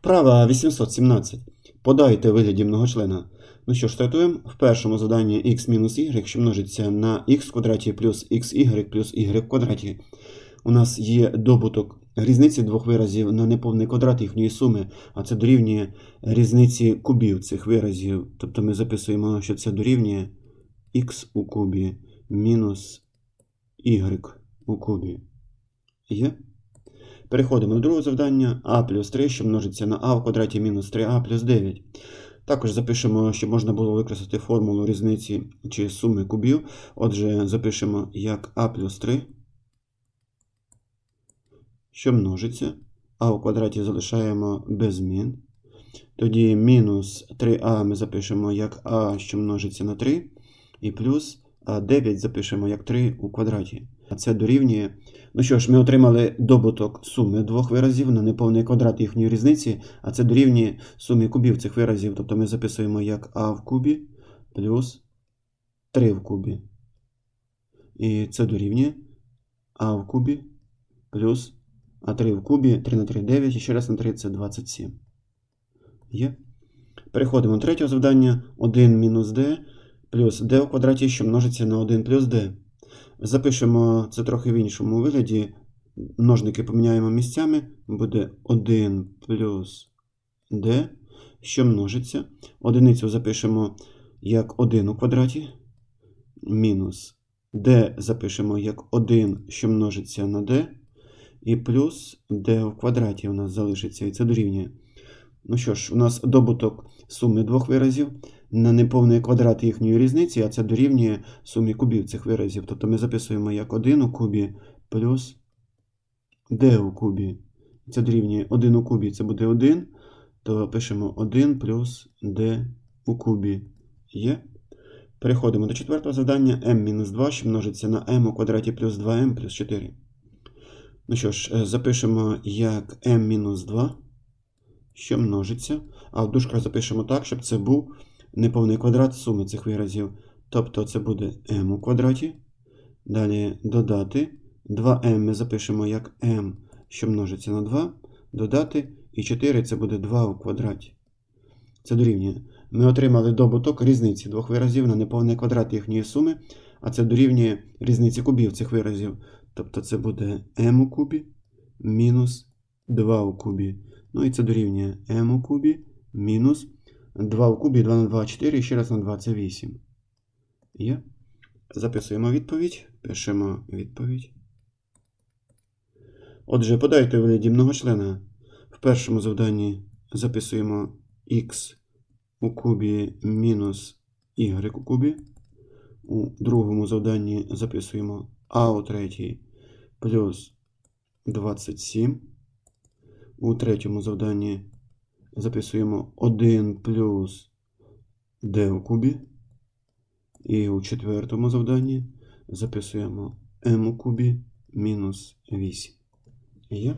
Вправа 817. Подайте вигляді многочлена. Ну що ж, стартуємо. В першому заданні x мінус y, що множиться на в квадраті плюс xy плюс y в квадраті. У нас є добуток різниці двох виразів на неповний квадрат їхньої суми, а це дорівнює різниці кубів цих виразів. Тобто ми записуємо, що це дорівнює x у кубі мінус y у кубі. Є? Переходимо до другого завдання а плюс 3, що множиться на а в квадраті мінус 3а плюс 9. Також запишемо, щоб можна було використати формулу різниці чи суми кубів. Отже, запишемо як а плюс 3, що множиться. а у квадраті залишаємо без змін. Тоді мінус 3а ми запишемо як а, що множиться на 3, і плюс а 9 запишемо як 3 у квадраті. Це дорівнює. Ну що ж, ми отримали добуток суми двох виразів на неповний квадрат їхньої різниці, а це дорівнює сумі кубів цих виразів. Тобто ми записуємо як а в кубі плюс 3 в кубі. І це дорівнює а в кубі плюс а3 в кубі 3 на 3 9, і ще раз на 3 це 27. Є. Переходимо до третього завдання. 1 мінус d плюс d в квадраті, що множиться на 1 плюс d. Запишемо це трохи в іншому вигляді. Множники поміняємо місцями. Буде 1 плюс d, що множиться. Одиницю запишемо як 1 у квадраті. Мінус d запишемо як 1, що множиться на d. І плюс d в квадраті у нас залишиться, і це дорівнює. Ну що ж, у нас добуток суми двох виразів на неповний квадрат їхньої різниці, а це дорівнює сумі кубів цих виразів. Тобто ми записуємо як 1 у кубі плюс d у кубі. Це дорівнює 1 у кубі, це буде 1, то пишемо 1 плюс d у кубі. Є. Переходимо до четвертого завдання m-2, що множиться на m у квадраті плюс 2m плюс 4. Ну що ж, е, запишемо як m-2, що множиться. А в дужках запишемо так, щоб це був неповний квадрат суми цих виразів. Тобто це буде m у квадраті. Далі додати. 2m ми запишемо як m, що множиться на 2. Додати. І 4 це буде 2 у квадраті. Це дорівнює. Ми отримали добуток різниці двох виразів на неповний квадрат їхньої суми, а це дорівнює різниці кубів цих виразів. Тобто це буде m у кубі мінус 2 у кубі. Ну і це дорівнює m у кубі мінус 2 у кубі, 2 на 2 4, і ще раз на 2 це 8. Є. Записуємо відповідь. Пишемо відповідь. Отже, подайте вигляді многочлена. В першому завданні записуємо x у кубі мінус y у кубі. У другому завданні записуємо а у третій плюс 27. У третьому завданні записуємо 1 плюс d у кубі. І у четвертому завданні записуємо m у кубі мінус 8. Є?